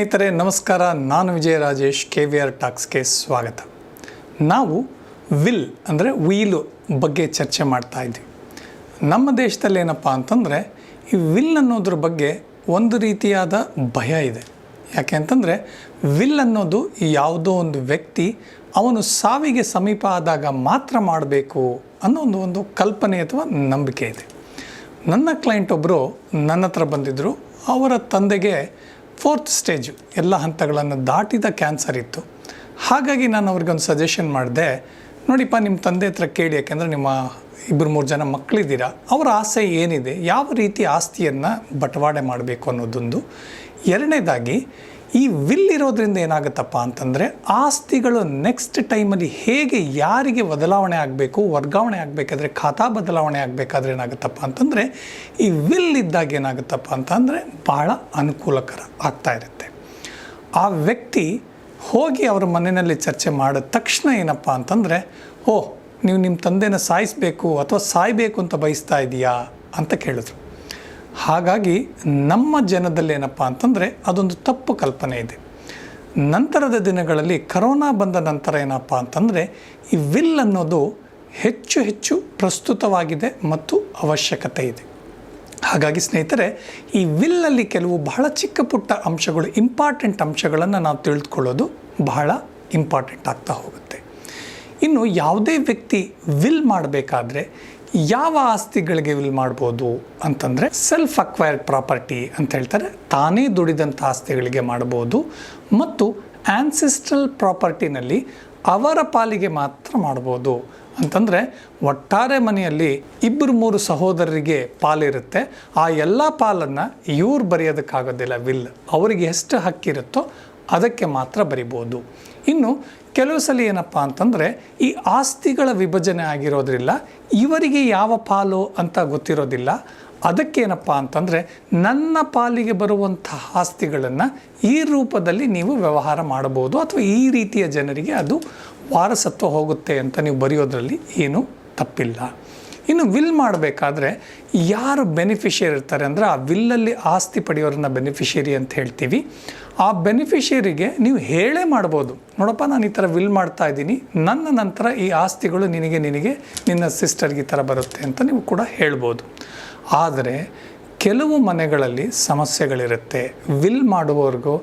ಸ್ನೇಹಿತರೆ, ನಮಸ್ಕಾರ. ನಾನು Vijaya Rajesh K V R ಟಾಕ್ಸ್ಗೆ ಸ್ವಾಗತ. ನಾವು ವಿಲ್ ಅಂದರೆ ವೀಲು ಬಗ್ಗೆ ಚರ್ಚೆ ಮಾಡ್ತಾ ಇದ್ವಿ. ನಮ್ಮ ದೇಶದಲ್ಲಿ ಏನಪ್ಪ ಅಂತಂದರೆ, ಈ ವಿಲ್ ಅನ್ನೋದ್ರ ಬಗ್ಗೆ ಒಂದು ರೀತಿಯಾದ ಭಯ ಇದೆ. ಯಾಕೆ ಅಂತಂದರೆ ವಿಲ್ ಅನ್ನೋದು ಯಾವುದೋ ಒಂದು ವ್ಯಕ್ತಿ ಅವನು ಸಾವಿಗೆ ಸಮೀಪ ಆದಾಗ ಮಾತ್ರ ಮಾಡಬೇಕು ಅನ್ನೋ ಒಂದು ಒಂದು ಕಲ್ಪನೆ ಅಥವಾ ನಂಬಿಕೆ ಇದೆ. ನನ್ನ ಕ್ಲೈಂಟ್ ಒಬ್ಬರು ನನ್ನ ಹತ್ರ ಬಂದಿದ್ದರು ಅವರ ತಂದೆಗೆ ಫೋರ್ತ್ ಸ್ಟೇಜು ಎಲ್ಲ ಹಂತಗಳನ್ನು ದಾಟಿದ ಕ್ಯಾನ್ಸರ್ ಇತ್ತು. ಹಾಗಾಗಿ ನಾನು ಅವ್ರಿಗೊಂದು ಸಜೆಷನ್ ಮಾಡಿದೆ, ನೋಡಿಪ್ಪ ನಿಮ್ಮ ತಂದೆ ಹತ್ರ ಕೇಳಿ, ಯಾಕೆಂದರೆ ನಿಮ್ಮ ಇಬ್ಬರು ಮೂರು ಜನ ಮಕ್ಕಳಿದ್ದೀರಾ ಅವರ ಆಸೆ ಏನಿದೆ, ಯಾವ ರೀತಿ ಆಸ್ತಿಯನ್ನು ಬಟವಾಡೆ ಮಾಡಬೇಕು ಅನ್ನೋದೊಂದು. ಎರಡನೇದಾಗಿ ಈ ವಿಲ್ ಇರೋದ್ರಿಂದ ಏನಾಗುತ್ತಪ್ಪ ಅಂತಂದರೆ ಆಸ್ತಿಗಳು ನೆಕ್ಸ್ಟ್ ಟೈಮಲ್ಲಿ ಹೇಗೆ ಯಾರಿಗೆ ಬದಲಾವಣೆ ಆಗಬೇಕು, ವರ್ಗಾವಣೆ ಆಗಬೇಕಾದ್ರೆ ಖಾತಾ ಬದಲಾವಣೆ ಆಗಬೇಕಾದ್ರೆ ಏನಾಗುತ್ತಪ್ಪ ಅಂತಂದರೆ ಈ ವಿಲ್ ಇದ್ದಾಗ ಏನಾಗುತ್ತಪ್ಪ ಅಂತಂದರೆ ಭಾಳ ಅನುಕೂಲಕರ ಆಗ್ತಾ ಇರುತ್ತೆ. ಆ ವ್ಯಕ್ತಿ ಹೋಗಿ ಅವರ ಮನೆಯಲ್ಲಿ ಚರ್ಚೆ ಮಾಡಿದ ತಕ್ಷಣ ಏನಪ್ಪ ಅಂತಂದರೆ, ಓಹ್, ನೀವು ನಿಮ್ಮ ತಂದೆನ ಸಾಯಿಸಬೇಕು ಅಥವಾ ಸಾಯಬೇಕು ಅಂತ ಬಯಸ್ತಾ ಇದೆಯಾ ಅಂತ ಕೇಳಿದ್ರು. ಹಾಗಾಗಿ ನಮ್ಮ ಜನದಲ್ಲಿ ಏನಪ್ಪ ಅಂತಂದರೆ ಅದೊಂದು ತಪ್ಪು ಕಲ್ಪನೆ ಇದೆ. ನಂತರದ ದಿನಗಳಲ್ಲಿ ಕರೋನಾ ಬಂದ ನಂತರ ಏನಪ್ಪ ಅಂತಂದರೆ ಈ ವಿಲ್ ಅನ್ನೋದು ಹೆಚ್ಚು ಹೆಚ್ಚು ಪ್ರಸ್ತುತವಾಗಿದೆ ಮತ್ತು ಅವಶ್ಯಕತೆ ಇದೆ. ಹಾಗಾಗಿ ಸ್ನೇಹಿತರೆ, ಈ ವಿಲ್ಲಲ್ಲಿ ಕೆಲವು ಬಹಳ ಚಿಕ್ಕ ಪುಟ್ಟ ಅಂಶಗಳು ಇಂಪಾರ್ಟೆಂಟ್ ಅಂಶಗಳನ್ನು ನಾವು ತಿಳಿದುಕೊಳ್ಳೋದು ಬಹಳ ಇಂಪಾರ್ಟೆಂಟ್ ಆಗ್ತಾ ಹೋಗುತ್ತೆ. ಇನ್ನು ಯಾವುದೇ ವ್ಯಕ್ತಿ ವಿಲ್ ಮಾಡಬೇಕಾದ್ರೆ ಯಾವ ಆಸ್ತಿಗಳಿಗೆ ವಿಲ್ ಮಾಡ್ಬೋದು ಅಂತಂದರೆ ಸೆಲ್ಫ್ ಅಕ್ವೈರ್ಡ್ ಪ್ರಾಪರ್ಟಿ ಅಂತ ಹೇಳ್ತಾರೆ. ತಾನೇ ದುಡಿದಂಥ ಆಸ್ತಿಗಳಿಗೆ ಮಾಡ್ಬೋದು ಮತ್ತು ಆನ್ಸಿಸ್ಟ್ರಲ್ ಪ್ರಾಪರ್ಟಿನಲ್ಲಿ ಅವರ ಪಾಲಿಗೆ ಮಾತ್ರ ಮಾಡ್ಬೋದು. ಅಂತಂದರೆ ಒಟ್ಟಾರೆ ಮನೆಯಲ್ಲಿ ಇಬ್ಬರು ಮೂರು ಸಹೋದರರಿಗೆ ಪಾಲಿರುತ್ತೆ. ಆ ಎಲ್ಲ ಪಾಲನ್ನು ಇವ್ರು ಬರೆಯೋದಕ್ಕಾಗೋದಿಲ್ಲ ವಿಲ್. ಅವರಿಗೆ ಎಷ್ಟು ಹಕ್ಕಿರುತ್ತೋ ಅದಕ್ಕೆ ಮಾತ್ರ ಬರಿಬೋದು. ಇನ್ನು ಕೆಲವು ಸಲ ಏನಪ್ಪ ಅಂತಂದರೆ ಈ ಆಸ್ತಿಗಳ ವಿಭಜನೆ ಆಗಿರೋದ್ರಿಂದ ಇವರಿಗೆ ಯಾವ ಪಾಲು ಅಂತ ಗೊತ್ತಿರೋದಿಲ್ಲ. ಅದಕ್ಕೇನಪ್ಪ ಅಂತಂದರೆ ನನ್ನ ಪಾಲಿಗೆ ಬರುವಂತಹ ಆಸ್ತಿಗಳನ್ನು ಈ ರೂಪದಲ್ಲಿ ನೀವು ವ್ಯವಹಾರ ಮಾಡಬಹುದು ಅಥವಾ ಈ ರೀತಿಯ ಜನರಿಗೆ ಅದು ವಾರಸತ್ವ ಹೋಗುತ್ತೆ ಅಂತ ನೀವು ಬರೆಯೋದ್ರಲ್ಲಿ ಏನೂ ತಪ್ಪಿಲ್ಲ. ಇನ್ನು ವಿಲ್ ಮಾಡಬೇಕಾದ್ರೆ ಯಾರು ಬೆನಿಫಿಷಿಯರಿ ಇರ್ತಾರೆ ಅಂದರೆ ಆ ವಿಲ್ಲಲ್ಲಿ ಆಸ್ತಿ ಪಡೆಯೋರನ್ನ ಬೆನಿಫಿಷಿಯರಿ ಅಂತ ಹೇಳ್ತೀವಿ. ಆ ಬೆನಿಫಿಷಿಯರಿಗೆ ನೀವು ಹೇಳೇ ಮಾಡ್ಬೋದು. ನೋಡಪ್ಪ, ನಾನು ಈ ಥರ ವಿಲ್ ಮಾಡ್ತಾ ಇದ್ದೀನಿ. ನನ್ನ ನಂತರ ಈ ಆಸ್ತಿಗಳು ನಿನಗೆ ನಿನಗೆ, ನಿನ್ನ ಸಿಸ್ಟರ್ಗೆ ಈ ಥರ ಬರುತ್ತೆ ಅಂತ ನೀವು ಕೂಡ ಹೇಳ್ಬೋದು. ಆದರೆ ಕೆಲವು ಮನೆಗಳಲ್ಲಿ ಸಮಸ್ಯೆಗಳಿರುತ್ತೆ. ವಿಲ್ ಮಾಡುವವರೆಗೂ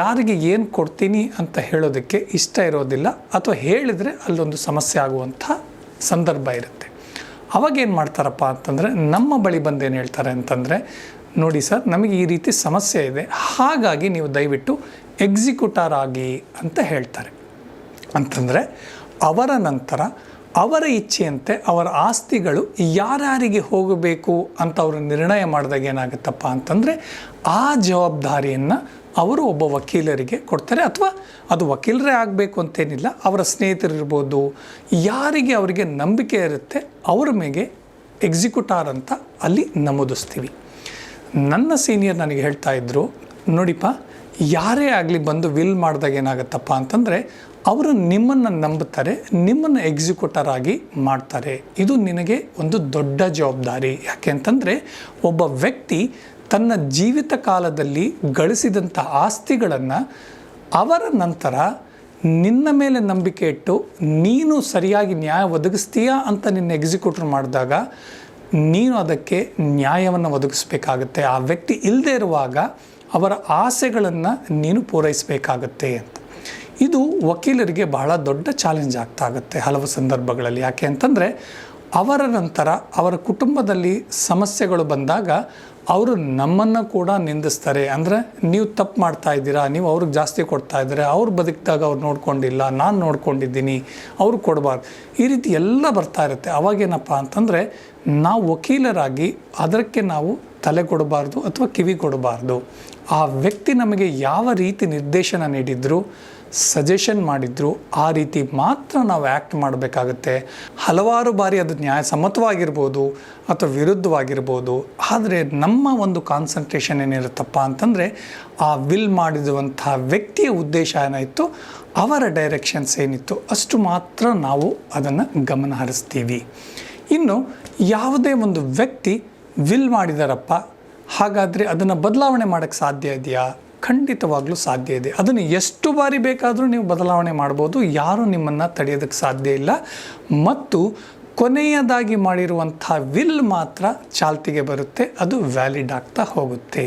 ಯಾರಿಗೆ ಏನು ಕೊಡ್ತೀನಿ ಅಂತ ಹೇಳೋದಕ್ಕೆ ಇಷ್ಟ ಇರೋದಿಲ್ಲ ಅಥವಾ ಹೇಳಿದರೆ ಅಲ್ಲೊಂದು ಸಮಸ್ಯೆ ಆಗುವಂಥ ಸಂದರ್ಭ ಇರುತ್ತೆ. ಅವಾಗ ಏನು ಮಾಡ್ತಾರಪ್ಪ ಅಂತಂದರೆ, ನಮ್ಮ ಬಳಿ ಬಂದು ಏನು ಹೇಳ್ತಾರೆ ಅಂತಂದರೆ, ನೋಡಿ ಸರ್, ನಮಗೆ ಈ ರೀತಿ ಸಮಸ್ಯೆ ಇದೆ, ಹಾಗಾಗಿ ನೀವು ದಯವಿಟ್ಟು ಎಕ್ಸಿಕ್ಯೂಟರ್ ಆಗಿ ಅಂತ ಹೇಳ್ತಾರೆ. ಅಂತಂದರೆ, ಅವರ ನಂತರ ಅವರ ಇಚ್ಛೆಯಂತೆ ಅವರ ಆಸ್ತಿಗಳು ಯಾರ್ಯಾರಿಗೆ ಹೋಗಬೇಕು ಅಂತ ಅವರು ನಿರ್ಣಯ ಮಾಡಿದಾಗ ಏನಾಗುತ್ತಪ್ಪ ಅಂತಂದರೆ, ಆ ಜವಾಬ್ದಾರಿಯನ್ನು ಅವರು ಒಬ್ಬ ವಕೀಲರಿಗೆ ಕೊಡ್ತಾರೆ ಅಥವಾ ಅದು ವಕೀಲರೇ ಆಗಬೇಕು ಅಂತೇನಿಲ್ಲ, ಅವರ ಸ್ನೇಹಿತರಿರ್ಬೋದು ಯಾರಿಗೆ ಅವರಿಗೆ ನಂಬಿಕೆ ಇರುತ್ತೆ, ಅವರ ಮೇಲೆ ಎಕ್ಸಿಕ್ಯೂಟಾರ್ ಅಂತ ಅಲ್ಲಿ ನಮೂದಿಸ್ತೀವಿ. ನನ್ನ ಸೀನಿಯರ್ ನನಗೆ ಹೇಳ್ತಾ ಇದ್ದರು ನೋಡಿಪ್ಪ, ಯಾರೇ ಆಗಲಿ ಬಂದು ವಿಲ್ ಮಾಡಿದಾಗ ಏನಾಗುತ್ತಪ್ಪ ಅಂತಂದರೆ, ಅವರು ನಿಮ್ಮನ್ನು ನಂಬುತ್ತಾರೆ, ನಿಮ್ಮನ್ನು ಎಕ್ಸಿಕ್ಯೂಟರ್ ಆಗಿ ಮಾಡ್ತಾರೆ. ಇದು ನಿನಗೆ ಒಂದು ದೊಡ್ಡ ಜವಾಬ್ದಾರಿ. ಯಾಕೆ ಅಂತಂದರೆ, ಒಬ್ಬ ವ್ಯಕ್ತಿ ತನ್ನ ಜೀವಿತ ಕಾಲದಲ್ಲಿ ಗಳಿಸಿದಂಥ ಆಸ್ತಿಗಳನ್ನು ಅವರ ನಂತರ ನಿನ್ನ ಮೇಲೆ ನಂಬಿಕೆ ಇಟ್ಟು ನೀನು ಸರಿಯಾಗಿ ನ್ಯಾಯ ಒದಗಿಸ್ತೀಯಾ ಅಂತ ನಿನ್ನ ಎಕ್ಸಿಕ್ಯೂಟರ್ ಮಾಡಿದಾಗ ನೀನು ಅದಕ್ಕೆ ನ್ಯಾಯವನ್ನು ಒದಗಿಸ್ಬೇಕಾಗತ್ತೆ. ಆ ವ್ಯಕ್ತಿ ಇಲ್ಲದೆ ಇರುವಾಗ ಅವರ ಆಸೆಗಳನ್ನು ನೀನು ಪೂರೈಸಬೇಕಾಗತ್ತೆ ಅಂತ. ಇದು ವಕೀಲರಿಗೆ ಬಹಳ ದೊಡ್ಡ ಚಾಲೆಂಜ್ ಆಗ್ತಾ ಆಗುತ್ತೆ ಹಲವು ಸಂದರ್ಭಗಳಲ್ಲಿ. ಯಾಕೆ ಅಂತಂದರೆ ಅವರ ನಂತರ ಅವರ ಕುಟುಂಬದಲ್ಲಿ ಸಮಸ್ಯೆಗಳು ಬಂದಾಗ ಅವರು ನಮ್ಮನ್ನು ಕೂಡ ನಿಂದಿಸ್ತಾರೆ. ಅಂದರೆ ನೀವು ತಪ್ಪು ಮಾಡ್ತಾ ಇದ್ದೀರಾ, ನೀವು ಅವ್ರಿಗೆ ಜಾಸ್ತಿ ಕೊಡ್ತಾ ಇದ್ದೀರಾ, ಅವ್ರು ಬದುಕಿದಾಗ ಅವ್ರು ನೋಡ್ಕೊಂಡಿಲ್ಲ, ನಾನು ನೋಡ್ಕೊಂಡಿದ್ದೀನಿ, ಅವ್ರು ಕೊಡಬಾರ್ದು. ಈ ರೀತಿ ಎಲ್ಲ ಬರ್ತಾ ಇರುತ್ತೆ. ಅವಾಗೇನಪ್ಪ ಅಂತಂದರೆ ನಾವು ವಕೀಲರಾಗಿ ಅದಕ್ಕೆ ನಾವು ತಲೆ ಕೊಡಬಾರ್ದು ಅಥವಾ ಕಿವಿ ಕೊಡಬಾರ್ದು. ಆ ವ್ಯಕ್ತಿ ನಮಗೆ ಯಾವ ರೀತಿ ನಿರ್ದೇಶನ ನೀಡಿದ್ರು ಸಜೆಷನ್ ಮಾಡಿದ್ರು, ಆ ರೀತಿ ಮಾತ್ರ ನಾವು ಆ್ಯಕ್ಟ್ ಮಾಡಬೇಕಾಗುತ್ತೆ. ಹಲವಾರು ಬಾರಿ ಅದು ನ್ಯಾಯಸಮ್ಮತವಾಗಿರ್ಬೋದು ಅಥವಾ ವಿರುದ್ಧವಾಗಿರ್ಬೋದು. ಆದರೆ ನಮ್ಮ ಒಂದು ಕಾನ್ಸಂಟ್ರೇಷನ್ ಏನಿರುತ್ತಪ್ಪ ಅಂತಂದರೆ, ಆ ವಿಲ್ ಮಾಡಿರುವಂಥ ವ್ಯಕ್ತಿಯ ಉದ್ದೇಶ ಏನಾಯಿತು? ಅವರ ಡೈರೆಕ್ಷನ್ಸ್ ಏನಿತ್ತು? ಅಷ್ಟು ಮಾತ್ರ ನಾವು ಅದನ್ನು ಗಮನ ಹರಿಸ್ತೀವಿ. ಇನ್ನು ಯಾವುದೇ ಒಂದು ವ್ಯಕ್ತಿ ವಿಲ್ ಮಾಡಿದಾರಪ್ಪ, ಹಾಗಾದರೆ ಅದನ್ನು ಬದಲಾವಣೆ ಮಾಡೋಕ್ಕೆ ಸಾಧ್ಯ ಇದೆಯಾ? ಖಂಡಿತವಾಗ್ಲೂ ಸಾಧ್ಯ ಇದೆ. ಅದನ್ನು ಎಷ್ಟು ಬಾರಿ ಬೇಕಾದರೂ ನೀವು ಬದಲಾವಣೆ ಮಾಡ್ಬೋದು. ಯಾರೂ ನಿಮ್ಮನ್ನು ತಡೆಯೋದಕ್ಕೆ ಸಾಧ್ಯ ಇಲ್ಲ. ಮತ್ತು ಕೊನೆಯದಾಗಿ ಮಾಡಿರುವಂಥ ವಿಲ್ ಮಾತ್ರ ಚಾಲ್ತಿಗೆ ಬರುತ್ತೆ. ಅದು ವ್ಯಾಲಿಡ್ ಆಗ್ತಾ ಹೋಗುತ್ತೆ.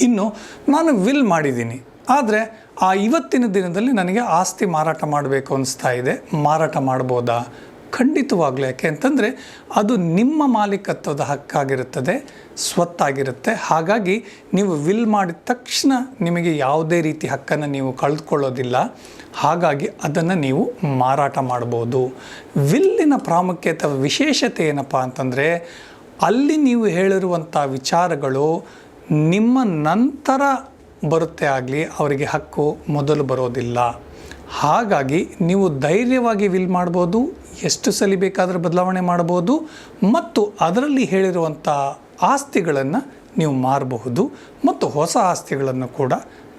ಇನ್ನು ನಾನು ವಿಲ್ ಮಾಡಿದ್ದೀನಿ. ಆದರೆ ಆ ಇವತ್ತಿನ ದಿನದಲ್ಲಿ ನನಗೆ ಆಸ್ತಿ ಮಾರಾಟ ಮಾಡಬೇಕು ಅನಿಸ್ತಾ ಇದೆ. ಮಾರಾಟ ಮಾಡ್ಬೋದಾ? ಖಂಡಿತವಾಗ್ಲೂ. ಯಾಕೆ ಅಂತಂದರೆ ಅದು ನಿಮ್ಮ ಮಾಲೀಕತ್ವದ ಹಕ್ಕಾಗಿರುತ್ತದೆ, ಸ್ವತ್ತಾಗಿರುತ್ತೆ. ಹಾಗಾಗಿ ನೀವು ವಿಲ್ ಮಾಡಿದ ತಕ್ಷಣ ನಿಮಗೆ ಯಾವುದೇ ರೀತಿ ಹಕ್ಕನ್ನು ನೀವು ಕಳೆದುಕೊಳ್ಳೋದಿಲ್ಲ ಹಾಗಾಗಿ ಅದನ್ನು ನೀವು ಮಾರಾಟ ಮಾಡ್ಬೋದು. ವಿಲ್ಲಿನ ಪ್ರಾಮುಖ್ಯತೆ ವಿಶೇಷತೆ ಏನಪ್ಪ ಅಂತಂದರೆ, ಅಲ್ಲಿ ನೀವು ಹೇಳಿರುವಂಥ ವಿಚಾರಗಳು ನಿಮ್ಮ ನಂತರ ಬರುತ್ತೆ ಆಗಲಿ, ಅವರಿಗೆ ಹಕ್ಕು ಮೊದಲು ಬರೋದಿಲ್ಲ. ಹಾಗಾಗಿ ನೀವು ಧೈರ್ಯವಾಗಿ ವಿಲ್ ಮಾಡ್ಬೋದು ಎಷ್ಟು ಸಲ ಬೇಕಾದರೂ ಬದಲಾವಣೆ ಮಾಡಬಹುದು ಮತ್ತು ಅದರಲ್ಲಿ ಹೇಳಿರುವಂಥ ಆಸ್ತಿಗಳನ್ನು ನೀವು ಮಾರಬಹುದು ಮತ್ತು ಹೊಸ ಆಸ್ತಿಗಳನ್ನು ಕೂಡ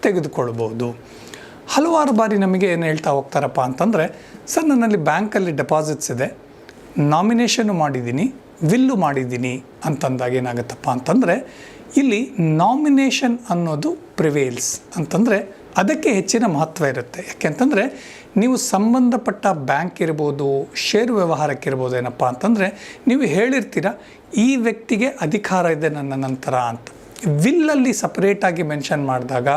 ತೆಗೆದುಕೊಳ್ಬೋದು ಹಲವಾರು ಬಾರಿ ನಮಗೆ ಏನು ಹೇಳ್ತಾ ಹೋಗ್ತಾರಪ್ಪ ಅಂತಂದರೆ, ಸರ್ ನನ್ನಲ್ಲಿ ಬ್ಯಾಂಕಲ್ಲಿ ಡೆಪಾಸಿಟ್ಸ್ ಇದೆ, ನಾಮಿನೇಷನ್ನು ಮಾಡಿದ್ದೀನಿ, ವಿಲ್ಲು ಮಾಡಿದ್ದೀನಿ ಅಂತಂದಾಗ ಏನಾಗುತ್ತಪ್ಪ ಅಂತಂದರೆ, ಇಲ್ಲಿ ನಾಮಿನೇಷನ್ ಅನ್ನೋದು ಪ್ರಿವೇಲ್ಸ್ ಅಂತಂದರೆ ಅದಕ್ಕೆ ಹೆಚ್ಚಿನ ಮಹತ್ವ ಇರುತ್ತೆ. ಯಾಕೆಂತಂದರೆ ನೀವು ಸಂಬಂಧಪಟ್ಟ ಬ್ಯಾಂಕ್ ಇರ್ಬೋದು, ಷೇರು ವ್ಯವಹಾರಕ್ಕಿರ್ಬೋದು ಏನಪ್ಪ ಅಂತಂದರೆ, ನೀವು ಹೇಳಿರ್ತೀರ, ಈ ವ್ಯಕ್ತಿಗೆ ಅಧಿಕಾರ ಇದೆ ನನ್ನ ನಂತರ ಅಂತ. ವಿಲ್ಲಲ್ಲಿ ಸಪ್ರೇಟಾಗಿ ಮೆನ್ಷನ್ ಮಾಡಿದಾಗ,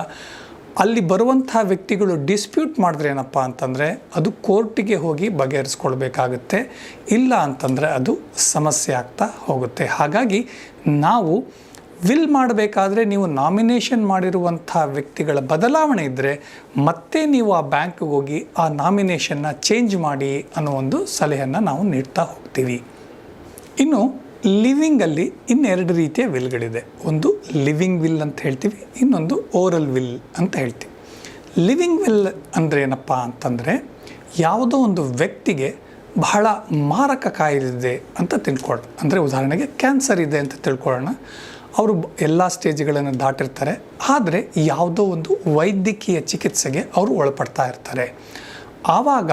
ಅಲ್ಲಿ ಬರುವಂತಹ ವ್ಯಕ್ತಿಗಳು ಡಿಸ್ಪ್ಯೂಟ್ ಮಾಡಿದ್ರೆ ಏನಪ್ಪ ಅಂತಂದರೆ, ಅದು ಕೋರ್ಟಿಗೆ ಹೋಗಿ ಬಗೆಹರಿಸ್ಕೊಳ್ಬೇಕಾಗುತ್ತೆ. ಇಲ್ಲ ಅಂತಂದರೆ ಅದು ಸಮಸ್ಯೆ ಆಗ್ತಾ ಹೋಗುತ್ತೆ. ಹಾಗಾಗಿ, ನಾವು ವಿಲ್ ಮಾಡಬೇಕಾದ್ರೆ ನೀವು ನಾಮಿನೇಷನ್ ಮಾಡಿರುವಂಥ ವ್ಯಕ್ತಿಗಳ ಬದಲಾವಣೆ ಇದ್ದರೆ ಮತ್ತೆ ನೀವು ಆ ಬ್ಯಾಂಕ್ಗೆ ಹೋಗಿ ಆ ನಾಮಿನೇಷನ್ನ ಚೇಂಜ್ ಮಾಡಿ ಅನ್ನೋ ಒಂದು ಸಲಹೆಯನ್ನು ನಾವು ನೀಡ್ತಾ ಹೋಗ್ತೀವಿ. ಇನ್ನು ಲಿವಿಂಗಲ್ಲಿ ಇನ್ನೆರಡು ರೀತಿಯ ವಿಲ್ಗಳಿದೆ. ಒಂದು ಲಿವಿಂಗ್ ವಿಲ್ ಅಂತ ಹೇಳ್ತೀವಿ, ಇನ್ನೊಂದು ಓರಲ್ ವಿಲ್ ಅಂತ ಹೇಳ್ತೀವಿ. ಲಿವಿಂಗ್ ವಿಲ್ ಅಂದರೆ ಏನಪ್ಪ ಅಂತಂದರೆ ಯಾವುದೋ ಒಂದು ವ್ಯಕ್ತಿಗೆ ಬಹಳ ಮಾರಕ ಕಾಯಿಲೆ ಇದೆ ಅಂತ ತಿಳ್ಕೊಳ್ಳೋಣ ಅಂದರೆ ಉದಾಹರಣೆಗೆ ಕ್ಯಾನ್ಸರ್ ಇದೆ ಅಂತ ತಿಳ್ಕೊಳ್ಳೋಣ. ಅವರು ಎಲ್ಲ ಸ್ಟೇಜ್ಗಳನ್ನು ದಾಟಿರ್ತಾರೆ. ಆದರೆ ಯಾವುದೋ ಒಂದು ವೈದ್ಯಕೀಯ ಚಿಕಿತ್ಸೆಗೆ ಅವರು ಒಳಪಡ್ತಾ ಇರ್ತಾರೆ. ಆವಾಗ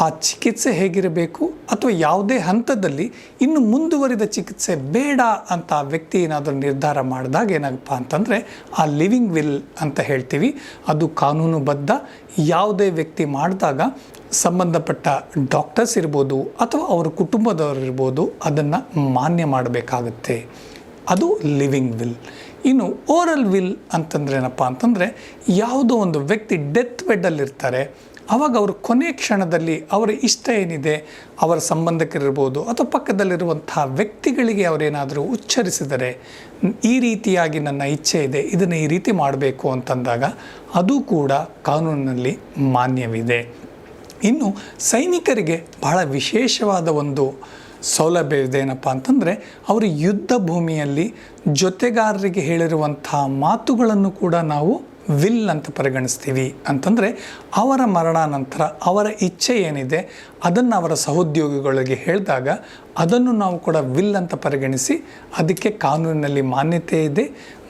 ಆ ಚಿಕಿತ್ಸೆ ಹೇಗಿರಬೇಕು ಅಥವಾ ಯಾವುದೇ ಹಂತದಲ್ಲಿ ಇನ್ನು ಮುಂದುವರಿದ ಚಿಕಿತ್ಸೆ ಬೇಡ ಅಂತ ಆ ವ್ಯಕ್ತಿ ಏನಾದರೂ ನಿರ್ಧಾರ ಮಾಡಿದಾಗ ಏನಪ್ಪ ಅಂತಂದರೆ ಆ ಲಿವಿಂಗ್ ವಿಲ್ ಅಂತ ಹೇಳ್ತೀವಿ. ಅದು ಕಾನೂನುಬದ್ಧ. ಯಾವುದೇ ವ್ಯಕ್ತಿ ಮಾಡಿದಾಗ ಸಂಬಂಧಪಟ್ಟ ಡಾಕ್ಟರ್ಸ್ ಇರ್ಬೋದು ಅಥವಾ ಅವರ ಕುಟುಂಬದವರಿರ್ಬೋದು ಅದನ್ನು ಮಾನ್ಯ ಮಾಡಬೇಕಾಗುತ್ತೆ. ಅದು ಲಿವಿಂಗ್ ವಿಲ್ ಇನ್ನು ಓರಲ್ ವಿಲ್ ಅಂತಂದ್ರೆ ಏನಪ್ಪ ಅಂತಂದರೆ ಯಾವುದೋ ಒಂದು ವ್ಯಕ್ತಿ ಡೆತ್ ಬೆಡ್ಡಲ್ಲಿರ್ತಾರೆ ಆವಾಗ ಅವರು ಕೊನೆ ಕ್ಷಣದಲ್ಲಿ ಅವರ ಇಷ್ಟ ಏನಿದೆ, ಅವರ ಸಂಬಂಧಕ್ಕಿರ್ಬೋದು ಅಥವಾ ಪಕ್ಕದಲ್ಲಿರುವಂತಹ ವ್ಯಕ್ತಿಗಳಿಗೆ ಅವರೇನಾದರೂ ಉಚ್ಚರಿಸಿದರೆ, ಈ ರೀತಿಯಾಗಿ ನನ್ನ ಇಚ್ಛೆ ಇದೆ, ಇದನ್ನು ಈ ರೀತಿ ಮಾಡಬೇಕು ಅಂತಂದಾಗ ಅದು ಕೂಡ ಕಾನೂನಿನಲ್ಲಿ ಮಾನ್ಯವಿದೆ. ಇನ್ನು ಸೈನಿಕರಿಗೆ ಬಹಳ ವಿಶೇಷವಾದ ಒಂದು ಸೌಲಭ್ಯ ಇದೆ ಏನಪ್ಪ ಅಂತಂದರೆ ಅವರು ಯುದ್ಧ ಭೂಮಿಯಲ್ಲಿ ಜೊತೆಗಾರರಿಗೆ ಹೇಳಿರುವಂಥ ಮಾತುಗಳನ್ನು ಕೂಡ ನಾವು ವಿಲ್ ಅಂತ ಪರಿಗಣಿಸ್ತೀವಿ. ಅಂತಂದರೆ ಅವರ ಮರಣಾನಂತರ ಅವರ ಇಚ್ಛೆ ಏನಿದೆ ಅದನ್ನು ಅವರ ಸಹೋದ್ಯೋಗಿಗಳಿಗೆ ಹೇಳಿದಾಗ ಅದನ್ನು ನಾವು ಕೂಡ ವಿಲ್ ಅಂತ ಪರಿಗಣಿಸಿ ಅದಕ್ಕೆ ಕಾನೂನಿನಲ್ಲಿ ಮಾನ್ಯತೆ ಇದೆ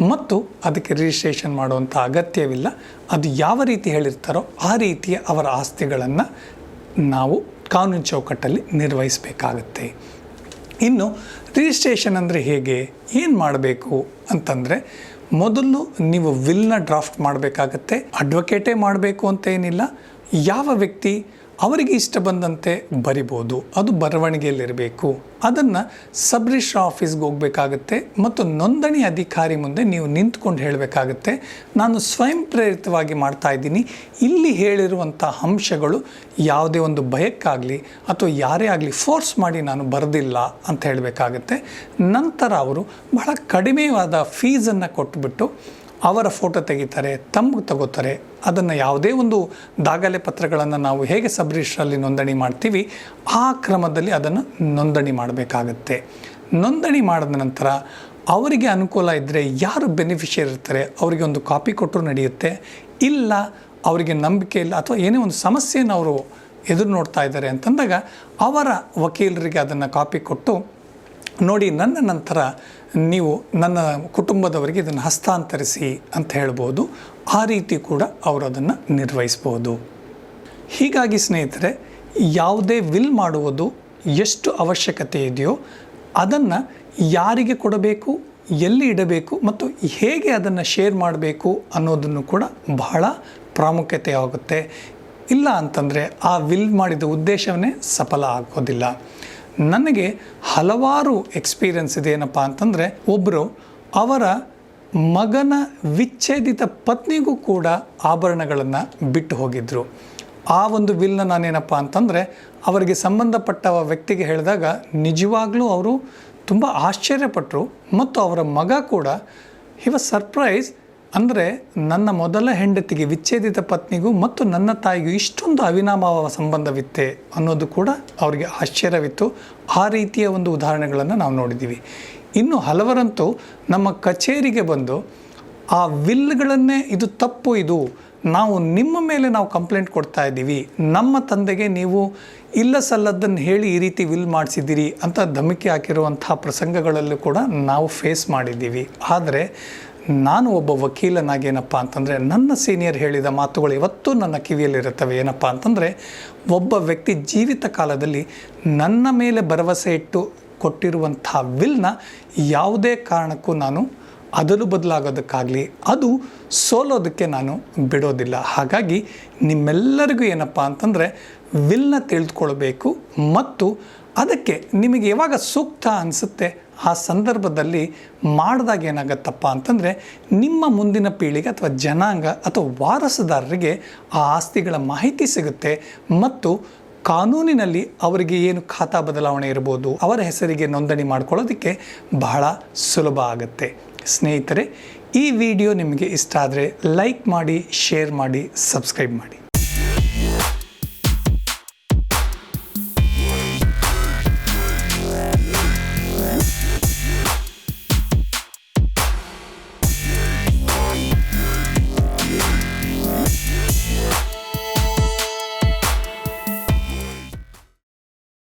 ಮತ್ತು ಅದಕ್ಕೆ ರಿಜಿಸ್ಟ್ರೇಷನ್ ಮಾಡುವಂಥ ಅಗತ್ಯವಿಲ್ಲ. ಅದು ಯಾವ ರೀತಿ ಹೇಳಿರ್ತಾರೋ ಆ ರೀತಿಯ ಅವರ ಆಸ್ತಿಗಳನ್ನು ನಾವು ಕಾನೂನು ಚೌಕಟ್ಟಲ್ಲಿ ನಿರ್ವಹಿಸಬೇಕಾಗತ್ತೆ. ಇನ್ನು ರಿಜಿಸ್ಟ್ರೇಷನ್ ಅಂದರೆ ಹೇಗೆ? ಏನು ಮಾಡಬೇಕು ಅಂತಂದರೆ ಮೊದಲು ನೀವು ವಿಲ್ನ ಡ್ರಾಫ್ಟ್ ಮಾಡಬೇಕಾಗತ್ತೆ ಅಡ್ವೊಕೇಟೇ ಮಾಡಬೇಕು ಅಂತ ಏನಿಲ್ಲ. ಯಾವ ವ್ಯಕ್ತಿ ಅವರಿಗೆ ಇಷ್ಟ ಬಂದಂತೆ ಬರಿಬೋದು, ಅದು ಬರವಣಿಗೆಯಲ್ಲಿರಬೇಕು. ಅದನ್ನು ಸಬ್ ಆಫೀಸ್ಗೆ ಹೋಗಬೇಕಾಗತ್ತೆ ಮತ್ತು ನೋಂದಣಿ ಅಧಿಕಾರಿ ಮುಂದೆ ನೀವು ನಿಂತ್ಕೊಂಡು ಹೇಳಬೇಕಾಗತ್ತೆ, ನಾನು ಸ್ವಯಂ ಪ್ರೇರಿತವಾಗಿ ಮಾಡ್ತಾ ಇದ್ದೀನಿ. ಇಲ್ಲಿ ಹೇಳಿರುವಂಥ ಅಂಶಗಳು ಯಾವುದೇ ಒಂದು ಭಯಕ್ಕಾಗಲಿ ಅಥವಾ ಯಾರೇ ಆಗಲಿ ಫೋರ್ಸ್ ಮಾಡಿ ನಾನು ಬರೆದಿಲ್ಲ ಅಂತ ಹೇಳಬೇಕಾಗತ್ತೆ. ನಂತರ ಅವರು ಬಹಳ ಕಡಿಮೆವಾದ ಫೀಸನ್ನು ಕೊಟ್ಟುಬಿಟ್ಟು ಅವರ ಫೋಟೋ ತೆಗಿತಾರೆ ತಮ್ಗೆ ತಗೋತಾರೆ, ಅದನ್ನು ಯಾವುದೇ ಒಂದು ದಾಖಲೆ ಪತ್ರಗಳನ್ನು ನಾವು ಹೇಗೆ ಸಬ್ ರಿಜಿಸ್ಟ್ರಲ್ಲಿ ನೋಂದಣಿ ಮಾಡ್ತೀವಿ, ಆ ಕ್ರಮದಲ್ಲಿ ಅದನ್ನು ನೋಂದಣಿ ಮಾಡಬೇಕಾಗತ್ತೆ. ನೋಂದಣಿ ಮಾಡಿದ ನಂತರ ಅವರಿಗೆ ಅನುಕೂಲ ಇದ್ದರೆ ಯಾರು ಬೆನಿಫಿಷಿಯರ್ ಇರ್ತಾರೆ, ಅವರಿಗೆ ಒಂದು ಕಾಪಿ ಕೊಟ್ಟರು ನಡೆಯುತ್ತೆ. ಇಲ್ಲ, ಅವರಿಗೆ ನಂಬಿಕೆ ಇಲ್ಲ ಅಥವಾ ಏನೇ ಒಂದು ಸಮಸ್ಯೆಯನ್ನು ಅವರು ಎದುರು ನೋಡ್ತಾ ಇದ್ದಾರೆ ಅಂತಂದಾಗ ಅವರ ವಕೀಲರಿಗೆ ಅದನ್ನು ಕಾಪಿ ಕೊಟ್ಟು ನೋಡಿ, ನನ್ನ ನಂತರ ನೀವು ನನ್ನ ಕುಟುಂಬದವರಿಗೆ ಇದನ್ನು ಹಸ್ತಾಂತರಿಸಿ ಅಂತ ಹೇಳ್ಬೋದು. ಆ ರೀತಿ ಕೂಡ ಅವರು ಅದನ್ನು ನಿರ್ವಹಿಸ್ಬೋದು. ಹೀಗಾಗಿ ಸ್ನೇಹಿತರೆ, ಯಾವುದೇ ವಿಲ್ ಮಾಡುವುದು ಎಷ್ಟು ಅವಶ್ಯಕತೆ ಇದೆಯೋ ಅದನ್ನು ಯಾರಿಗೆ ಕೊಡಬೇಕು, ಎಲ್ಲಿ ಇಡಬೇಕು ಮತ್ತು ಹೇಗೆ ಅದನ್ನು ಶೇರ್ ಮಾಡಬೇಕು ಅನ್ನೋದನ್ನು ಕೂಡ ಬಹಳ ಪ್ರಾಮುಖ್ಯತೆ ಆಗುತ್ತೆ. ಇಲ್ಲ ಅಂತಂದರೆ ಆ ವಿಲ್ ಮಾಡಿದ ಉದ್ದೇಶವನ್ನೇ ಸಫಲ ಆಗೋದಿಲ್ಲ. ನನಗೆ ಹಲವಾರು ಎಕ್ಸ್ಪೀರಿಯನ್ಸ್ ಇದೆ ಏನಪ್ಪ ಅಂತಂದರೆ ಒಬ್ಬರು ಅವರ ಮಗನ ವಿಚ್ಛೇದಿತ ಪತ್ನಿಗೂ ಕೂಡ ಆಭರಣಗಳನ್ನು ಬಿಟ್ಟು ಹೋಗಿದ್ದರು ಆ ಒಂದು ವಿಲ್ನ ನಾನೇನಪ್ಪ ಅಂತಂದರೆ ಅವರಿಗೆ ಸಂಬಂಧಪಟ್ಟ ವ್ಯಕ್ತಿಗೆ ಹೇಳಿದಾಗ ನಿಜವಾಗ್ಲೂ ಅವರು ತುಂಬ ಆಶ್ಚರ್ಯಪಟ್ಟರು ಮತ್ತು ಅವರ ಮಗ ಕೂಡ ಹಿ ವಾಸ್ ಸರ್ಪ್ರೈಸ್ ಅಂದರೆ ನನ್ನ ಮೊದಲ ಹೆಂಡತಿಗೆ ವಿಚ್ಛೇದಿತ ಪತ್ನಿಗೂ ಮತ್ತು ನನ್ನ ತಾಯಿಗೂ ಇಷ್ಟೊಂದು ಅವಿನಾಭಾವ ಸಂಬಂಧವಿತ್ತೆ ಅನ್ನೋದು ಕೂಡ ಅವರಿಗೆ ಆಶ್ಚರ್ಯವಿತ್ತು. ಆ ರೀತಿಯ ಒಂದು ಉದಾಹರಣೆಗಳನ್ನು ನಾವು ನೋಡಿದ್ದೀವಿ. ಇನ್ನು ಹಲವರಂತೂ ನಮ್ಮ ಕಚೇರಿಗೆ ಬಂದು, ಆ ವಿಲ್ಗಳನ್ನೇ ಇದು ತಪ್ಪು ಇದು. ನಾವು ನಿಮ್ಮ ಮೇಲೆ ನಾವು ಕಂಪ್ಲೇಂಟ್ ಕೊಡ್ತಾ ಇದ್ದೀವಿ. ನಮ್ಮ ತಂದೆಗೆ ನೀವು ಇಲ್ಲ ಸಲ್ಲದ್ದನ್ನು ಹೇಳಿ ಈ ರೀತಿ ವಿಲ್ ಮಾಡಿಸಿದ್ದೀರಿ ಅಂತ ಧಮಕಿ ಹಾಕಿರುವಂತಹ ಪ್ರಸಂಗಗಳಲ್ಲೂ ಕೂಡ ನಾವು ಫೇಸ್ ಮಾಡಿದ್ದೀವಿ. ಆದರೆ ನಾನು ಒಬ್ಬ ವಕೀಲನಾಗಿ ಏನಪ್ಪ ಅಂತಂದರೆ ನನ್ನ ಸೀನಿಯರ್ ಹೇಳಿದ ಮಾತುಗಳು ಇವತ್ತು ನನ್ನ ಕಿವಿಯಲ್ಲಿರುತ್ತವೆ. ಏನಪ್ಪ ಅಂತಂದರೆ ಒಬ್ಬ ವ್ಯಕ್ತಿ ಜೀವಿತ ಕಾಲದಲ್ಲಿ ನನ್ನ ಮೇಲೆ ಭರವಸೆ ಇಟ್ಟು ಕೊಟ್ಟಿರುವಂಥ ವಿಲ್ನ ಯಾವುದೇ ಕಾರಣಕ್ಕೂ ನಾನು ಅದಲು ಬದಲಾಗೋದಕ್ಕಾಗಲಿ, ಅದು ಸೋಲೋದಕ್ಕೆ ನಾನು ಬಿಡೋದಿಲ್ಲ. ಹಾಗಾಗಿ ನಿಮ್ಮೆಲ್ಲರಿಗೂ ಏನಪ್ಪ ಅಂತಂದರೆ ವಿಲ್ನ ತಿಳಿದುಕೊಳ್ಬೇಕು ಮತ್ತು ಅದಕ್ಕೆ ನಿಮಗೆ ಯಾವಾಗ ಸೂಕ್ತ ಅನಿಸುತ್ತೆ ಆ ಸಂದರ್ಭದಲ್ಲಿ ಮಾಡಿದಾಗ ಏನಾಗತ್ತಪ್ಪ ಅಂತಂದರೆ ನಿಮ್ಮ ಮುಂದಿನ ಪೀಳಿಗೆ ಅಥವಾ ಜನಾಂಗ ಅಥವಾ ವಾರಸುದಾರರಿಗೆ ಆ ಆಸ್ತಿಗಳ ಮಾಹಿತಿ ಸಿಗುತ್ತೆ ಮತ್ತು ಕಾನೂನಿನಲ್ಲಿ ಅವರಿಗೆ ಏನು ಖಾತಾ ಬದಲಾವಣೆ ಇರ್ಬೋದು, ಅವರ ಹೆಸರಿಗೆ ನೋಂದಣಿ ಮಾಡ್ಕೊಳ್ಳೋದಕ್ಕೆ ಬಹಳ ಸುಲಭ ಆಗುತ್ತೆ. ಸ್ನೇಹಿತರೆ, ಈ ವಿಡಿಯೋ ನಿಮಗೆ ಇಷ್ಟ ಆದರೆ ಲೈಕ್ ಮಾಡಿ, ಶೇರ್ ಮಾಡಿ, ಸಬ್ಸ್ಕ್ರೈಬ್ ಮಾಡಿ.